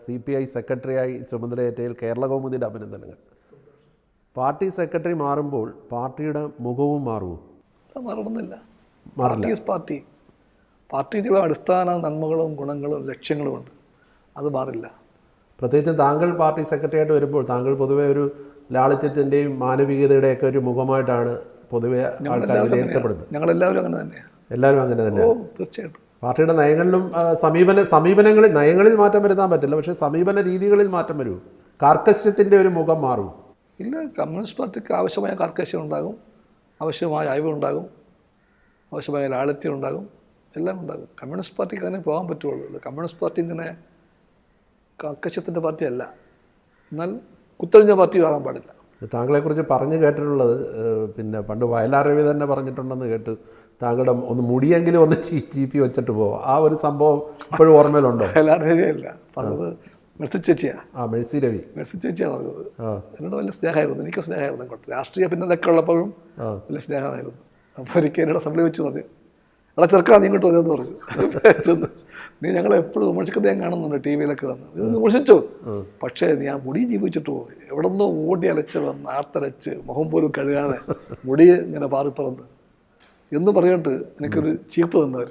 C P I സെക്രട്ടറിയായി ചുമതലയേറ്റയിൽ കേരള കൗമുദിയുടെ അഭിനന്ദനങ്ങൾ. Party secretary മാറുമ്പോൾ പാർട്ടിയുടെ മുഖവും മാറുമോ മാറണമെന്നില്ല. പാർട്ടി ഈസ് പാർട്ടി പാർട്ടി ചില അടിസ്ഥാന നന്മകളും ഗുണങ്ങളും ലക്ഷ്യങ്ങളും ഉണ്ട്. അത് മാറില്ല. പ്രത്യേകിച്ച് താങ്കൾ പാർട്ടി സെക്രട്ടറി ആയിട്ട് വരുമ്പോൾ താങ്കൾ പൊതുവെ ഒരു ലാളിത്യത്തിന്റെയും മാനവികതയുടെയൊക്കെ ഒരു മുഖമായിട്ടാണ് പൊതുവെ ആൾക്കാർ വിലയിരുത്തപ്പെടുന്നത് ഞങ്ങളെല്ലാവരും അങ്ങനെ തന്നെയാണ്. എല്ലാവരും അങ്ങനെ തന്നെയാണ്. തീർച്ചയായിട്ടും. പാർട്ടിയുടെ നയങ്ങളിലും സമീപന സമീപനങ്ങളിൽ നയങ്ങളിൽ മാറ്റം വരുത്താൻ പറ്റില്ല. പക്ഷേ സമീപന രീതികളിൽ മാറ്റം വരൂ. കാർക്കശ്യത്തിന്റെ ഒരു മുഖം മാറും. ഇല്ല കമ്മ്യൂണിസ്റ്റ് പാർട്ടിക്ക് ആവശ്യമായ കാർക്കശ്യം ഉണ്ടാകും. ആവശ്യമായ അയവ് ഉണ്ടാകും. ആവശ്യമായ ലാളിത്യം ഉണ്ടാകും. എല്ലാം ഉണ്ടാകും. കമ്മ്യൂണിസ്റ്റ് പാർട്ടിക്ക് അങ്ങനെ പോകാൻ പറ്റുള്ളൂ. കമ്മ്യൂണിസ്റ്റ് പാർട്ടി ഇങ്ങനെ കാർക്കശ്യത്തിന്റെ പാർട്ടിയല്ല. എന്നാൽ കുത്തഴിഞ്ഞ പാർട്ടി ആകാൻ പാടില്ല. താങ്കളെക്കുറിച്ച് പറഞ്ഞു കേട്ടിട്ടുള്ളത് പിന്നെ പണ്ട് വയലാർ രവി തന്നെ പറഞ്ഞിട്ടുണ്ടെന്ന് കേട്ട് താങ്കളുടെ ഒന്ന് മുടിയെങ്കിലും ഒന്ന് ചീ ചീപ്പി വെച്ചിട്ട് പോവാം. ആ ഒരു സംഭവം ഇപ്പോഴും ഓർമ്മയിലുണ്ടോ? എല്ലാവരും അല്ല പറഞ്ഞത് മെഴ്സി ചേച്ചിയാണ് ആ മെഴ്സി രവി. മെഴ്സി ചേച്ചിയാണ് പറഞ്ഞത്. എന്നോട് വലിയ സ്നേഹമായിരുന്നു എനിക്ക് സ്നേഹമായിരുന്നു അങ്ങോട്ട്. രാഷ്ട്രീയ പിന്നതൊക്കെ ഉള്ളപ്പോഴും വലിയ സ്നേഹമായിരുന്നു. അപ്പോൾ ഒരിക്കൽ എന്നോട് അസംബ്ലി വെച്ച് പറഞ്ഞു എടാ ചെറുക്കാ നീ ഇങ്ങോട്ട് വന്നതെന്ന് പറഞ്ഞു. നീ ഞങ്ങളെ എപ്പോഴും വിമർശിക്കുന്നത് ഞാൻ കാണുന്നുണ്ട് ടി വിയിലൊക്കെ വന്ന്. ഇത് വിമർശിച്ചു? പക്ഷേ ഞാൻ മുടി ജീവിച്ചിട്ടോ എവിടെ നിന്നോ ഓടി അലച്ച് വന്ന് ആർത്തലച്ച് മുഖം പോലും കഴുകാതെ മുടി ഇങ്ങനെ പാറിപ്പറന്ന് എന്ന് പറഞ്ഞിട്ട് എനിക്കൊരു ചീപ്പ് തന്നവർ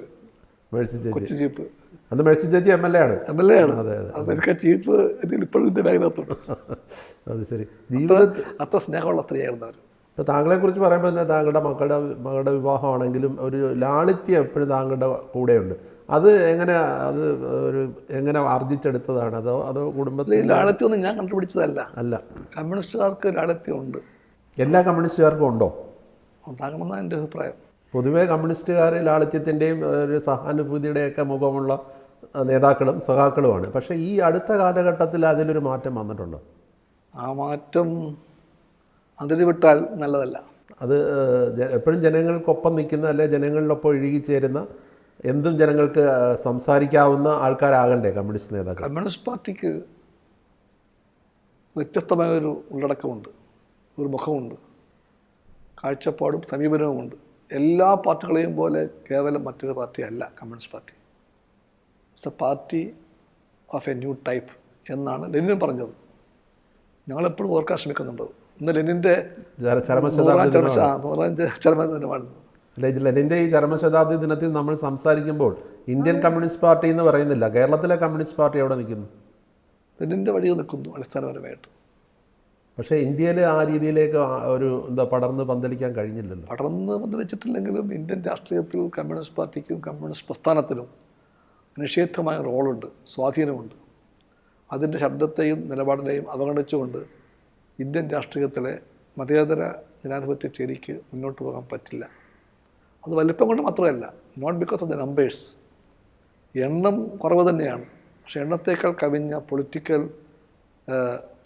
കൊച്ചു ചീപ്പ്. അന്ന് മെഴ്സി ചേച്ചി എം എൽ എ ആണ്. എം എൽ എ ആണ്. അതെ എനിക്ക് ആ ചീപ്പ് ഇതിൽ ഇപ്പോഴും ബാഗിനകത്തുണ്ട് അത് ശരി. ജീവിതത്തിൽ അത്ര സ്നേഹമുള്ള സ്ത്രീയായിരുന്നു അവർ ഇപ്പോൾ താങ്കളെക്കുറിച്ച് പറയുമ്പോൾ തന്നെ താങ്കളുടെ മക്കളുടെ മകളുടെ വിവാഹമാണെങ്കിലും ഒരു ലാളിത്യം എപ്പോഴും താങ്കളുടെ കൂടെയുണ്ട്. അത് എങ്ങനെ അത് ഒരു എങ്ങനെ ആർജിച്ചെടുത്തതാണ്? അതോ അതോ കുടുംബത്തിൽ ലാളിത്യം ലാളിത്യമൊന്നും ഞാൻ കണ്ടുപിടിച്ചതല്ല. അല്ല. കമ്മ്യൂണിസ്റ്റുകാർക്ക് ലാളിത്യം ഉണ്ട്. എല്ലാ കമ്മ്യൂണിസ്റ്റുകാർക്കും ഉണ്ടോ? ഉണ്ടാകണമെന്നാണ് എന്റെ അഭിപ്രായം. പൊതുവേ കമ്മ്യൂണിസ്റ്റുകാർ ലാളിത്യത്തിന്റെയും ഒരു സഹാനുഭൂതിയുടെയൊക്കെ മുഖമുള്ള നേതാക്കളും സഖാക്കളുമാണ്. പക്ഷേ ഈ അടുത്ത കാലഘട്ടത്തിൽ അതിലൊരു മാറ്റം വന്നിട്ടുണ്ടോ? ആ മാറ്റം അതിര് വിട്ടാൽ നല്ലതല്ല. അത് എപ്പോഴും ജനങ്ങൾക്കൊപ്പം നിൽക്കുന്ന അല്ലെ ജനങ്ങളിലൊപ്പം ഇഴുകിച്ചേരുന്ന എന്തും ജനങ്ങൾക്ക് സംസാരിക്കാവുന്ന ആൾക്കാരാകണ്ടേ കമ്മ്യൂണിസ്റ്റ് നേതാക്കൾ? കമ്മ്യൂണിസ്റ്റ് പാർട്ടിക്ക് വ്യത്യസ്തമായ ഒരു ഉള്ളടക്കമുണ്ട് ഒരു മുഖമുണ്ട് കാഴ്ചപ്പാടും സമീപനവുമുണ്ട്. എല്ലാ പാർട്ടികളെയും പോലെ കേവലം മറ്റൊരു പാർട്ടി അല്ല communist party. It's a party of a new type എന്നാണ് ലെനിനും പറഞ്ഞത്. ഞങ്ങളെപ്പോഴും ഓർക്കാൻ ശ്രമിക്കുന്നുണ്ട്. ഇന്ന് ലെനിന്റെ ചരമശതാബ്ദി ലെനിന്റെ ഈ ചരമശതാബ്ദി ദിനത്തിൽ നമ്മൾ സംസാരിക്കുമ്പോൾ ഇന്ത്യൻ കമ്മ്യൂണിസ്റ്റ് പാർട്ടി എന്ന് പറയുന്നില്ല. കേരളത്തിലെ കമ്മ്യൂണിസ്റ്റ് പാർട്ടി എവിടെ നിൽക്കുന്നു? ലെനിന്റെ വഴിയിൽ നിൽക്കുന്നു അടിസ്ഥാനപരമായിട്ട്. പക്ഷേ ഇന്ത്യയിൽ ആ രീതിയിലേക്ക് ഒരു എന്താ പടർന്ന് പന്തലിക്കാൻ കഴിഞ്ഞില്ലല്ലോ. പടർന്ന് പന്തലിച്ചിട്ടില്ലെങ്കിലും ഇന്ത്യൻ രാഷ്ട്രീയത്തിൽ കമ്മ്യൂണിസ്റ്റ് പാർട്ടിക്കും കമ്മ്യൂണിസ്റ്റ് പ്രസ്ഥാനത്തിനും നിഷേധമായ റോളുണ്ട് സ്വാധീനമുണ്ട്. അതിന്റെ ശബ്ദത്തെയും നിലപാടിനെയും അവഗണിച്ചുകൊണ്ട് ഇന്ത്യൻ രാഷ്ട്രീയത്തിലെ മതേതര ജനാധിപത്യ ചേരിക്ക് മുന്നോട്ട് പോകാൻ പറ്റില്ല. അത് വലിപ്പം കൊണ്ട് മാത്രമല്ല not because of the numbers എണ്ണം കുറവ് തന്നെയാണ്. പക്ഷേ എണ്ണത്തേക്കാൾ കവിഞ്ഞ പൊളിറ്റിക്കൽ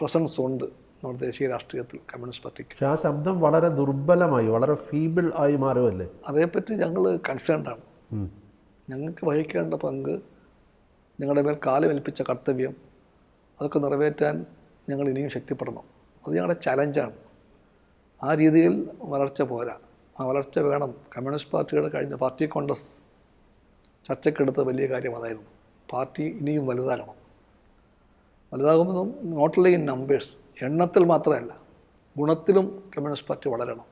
പ്രസൻസ് ഉണ്ട് നമ്മുടെ ദേശീയ രാഷ്ട്രീയത്തിൽ കമ്മ്യൂണിസ്റ്റ് പാർട്ടിക്ക് പക്ഷേ ആ ശബ്ദം വളരെ ദുർബലമായി വളരെ ഫീബിൾ ആയി മാറുമല്ലേ അതേപ്പറ്റി ഞങ്ങൾ കൺസേൺഡാണ് ആണ്. ഞങ്ങൾക്ക് വഹിക്കേണ്ട പങ്ക് ഞങ്ങളുടെ മേൽ കാലമേൽപ്പിച്ച കർത്തവ്യം അതൊക്കെ നിറവേറ്റാൻ ഞങ്ങൾ ഇനിയും ശക്തിപ്പെടണം. അത് ഞങ്ങളുടെ ചലഞ്ചാണ് ആ രീതിയിൽ വളർച്ച പോരാ. ആ വളർച്ച വേണം. കമ്മ്യൂണിസ്റ്റ് പാർട്ടിയുടെ കഴിഞ്ഞ പാർട്ടി കോൺഗ്രസ് ചർച്ചയ്ക്കെടുത്ത വലിയ കാര്യം അതായിരുന്നു. പാർട്ടി ഇനിയും വലുതാകണം. വലുതാകുമ്പോൾ നോട്ട് ഓൺലി ഇൻ നമ്പേഴ്സ് എണ്ണത്തിൽ മാത്രമല്ല ഗുണത്തിലും കമ്മ്യൂണിസ്റ്റ് പാർട്ടി വളരണം.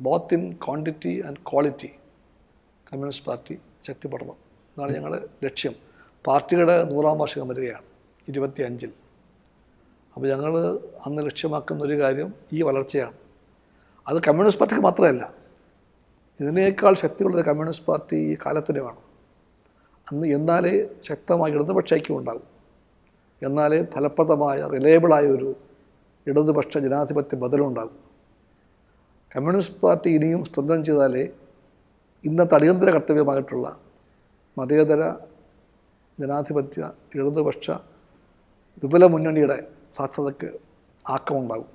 Both in quantity and quality communist party ശക്തിപ്പെടണം. എന്നാണ് ഞങ്ങളുടെ ലക്ഷ്യം. പാർട്ടിയുടെ നൂറാം വാർഷികം വരികയാണ് ഇരുപത്തി അഞ്ചിൽ അപ്പോൾ ഞങ്ങൾ അന്ന് ലക്ഷ്യമാക്കുന്ന ഒരു കാര്യം ഈ വളർച്ചയാണ്. അത് കമ്മ്യൂണിസ്റ്റ് പാർട്ടിക്ക് മാത്രമല്ല ഇതിനേക്കാൾ ശക്തിയുള്ളൊരു കമ്മ്യൂണിസ്റ്റ് പാർട്ടി ഈ കാലത്തിന് വേണം. അന്ന് എന്നാലേ ശക്തമായ ഇടതുപക്ഷ ഐക്യം ഉണ്ടാകും എന്നാലേ ഫലപ്രദമായ റിലയബിളായ ഒരു ഇടതുപക്ഷ ജനാധിപത്യ ബദലുണ്ടാകും കമ്മ്യൂണിസ്റ്റ് പാർട്ടി ഇനിയും സ്വന്തം ചെയ്താലേ ഇന്നത്തെ അടിയന്തര കർത്തവ്യമായിട്ടുള്ള മതേതര ജനാധിപത്യ ഇടതുപക്ഷ വിപുല മുന്നണിയുടെ സാധ്യതയ്ക്ക് ആക്കമുണ്ടാകും